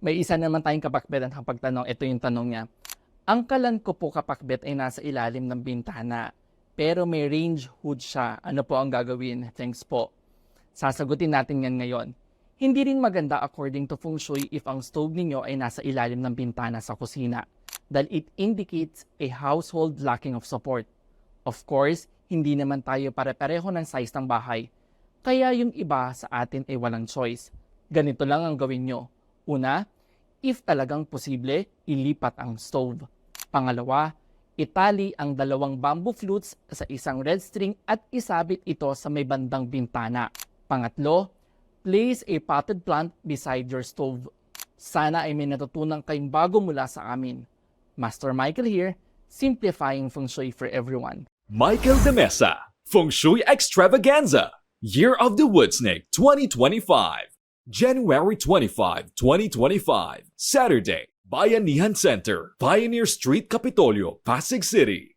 May isa naman tayong kapakbet ang pagtanong. Ito yung tanong niya. Ang kalan ko po kapakbet ay nasa ilalim ng bintana. Pero may range hood siya. Ano po ang gagawin? Thanks po. Sasagutin natin yan ngayon. Hindi rin maganda according to feng shui if ang stove ninyo ay nasa ilalim ng bintana sa kusina dahil it indicates a household lacking of support. Of course, hindi naman tayo pare-pareho ng size ng bahay. Kaya yung iba sa atin ay walang choice. Ganito lang ang gawin nyo. Una, if talagang posible, ilipat ang stove. Pangalawa, itali ang dalawang bamboo flutes sa isang red string at isabit ito sa may bandang bintana. Pangatlo, place a potted plant beside your stove. Sana ay may natutunan kayong bago mula sa amin. Master Michael here, simplifying feng shui for everyone. Michael de Mesa, Feng Shui Extravaganza, Year of the Wood Snake 2025, January 25, 2025, Saturday, Bayanihan Center, Pioneer Street, Capitolio, Pasig City.